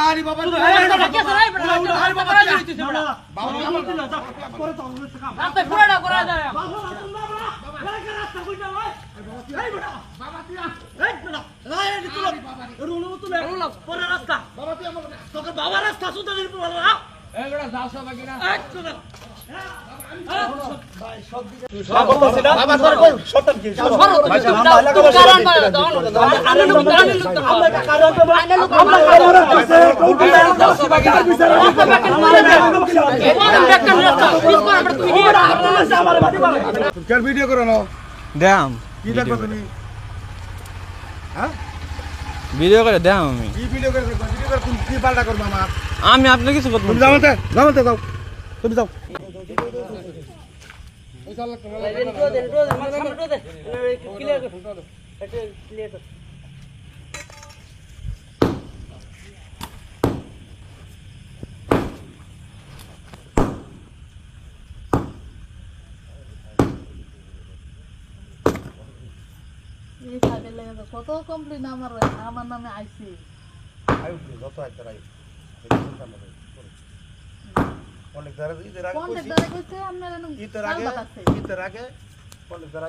আরে বাবা আরে বাবা রাস্তায় পুরাটা করা যায় বাবা রাস্তা না তুমি আমি কি ভিডিও করে দেখো ভিডিও করে তুমি কি পাল্টা করবা আমার আমি আপনার কিছু তুমি যাও মতে যাও। তুমি যাও। কত কমপ্লেন আমার আমার নামে আইছে। আয়ু যত আইতে রাই অনেক দ্বারা ঈদের আগে ঈদের আগে ঈদের আগে অনেক দ্বারা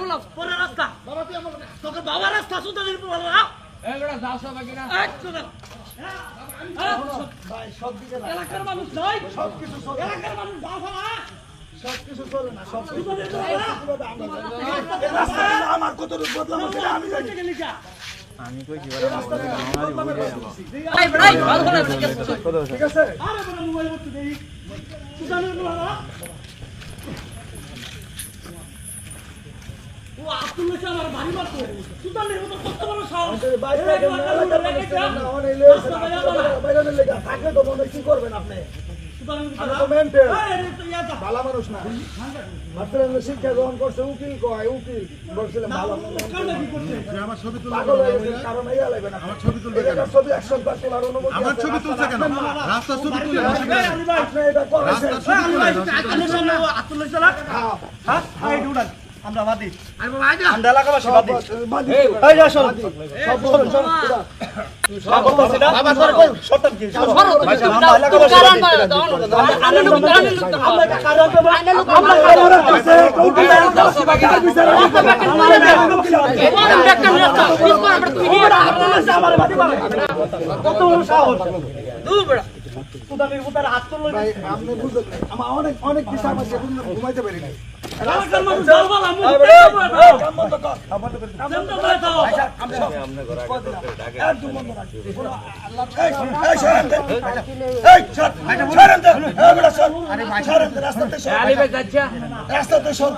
রাস্তা। বাবা তুই আমার তোকে বাবা রাস্তা ভালো না? বেটা যাও সব আগে না এলাকার মানুষ নয়। মানুষ বাবা আমার কত বদলাম আছে আমি আমি কই কি বলে আমারই বুঝে গেল। ঠিক আছে আরে বড় মোবাইল করতে দেই। উপর ভালো ও আব্দুল্লাহ শাহ আমার বাড়ি মারতো সুলতানের মতো কত বড় সাহস ভালো মানুষ না মাত্র শিক্ষা গ্রহণ করছে উকিল কয় উকিল বলছিলাম ভালো আমার ছবি তুলবে কারণ এই লাগবে না আমার ছবি তুলবে কেন ছবি অ্যাকশন পাস তোলার অনুমতি আমার ছবি তুলছে কেন রাস্তা ছবি তুলে আপনি এটা করেছেন দিই এই যা আমরা এলাকাবাসী বড়। হাত তুললো অনেক অনেক বিষয় আমার ঘুমাইতে পারি কর কর রাস্তাতে সর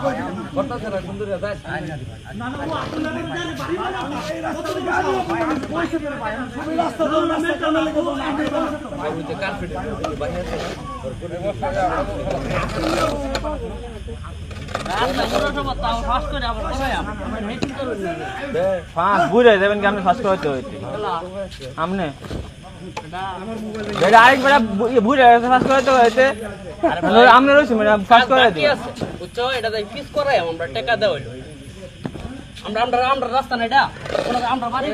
তুমি রাস্তা দাও রাস্তা কেন লেগে বল ফাঁস বুঝে দেবেন কি আপনি ফাঁস করতে হইতে আপনি যেটা আরেক বেটা বুঝে গেছে ফাঁস করতে হইতে আপনি রয়েছে মানে ফাঁস করে দিই বুঝছ এটা তাই পিস করাই আমরা টাকা দেওয়া আমরা আমরা আমরা রাস্তা না এটা? আমরা বাড়ি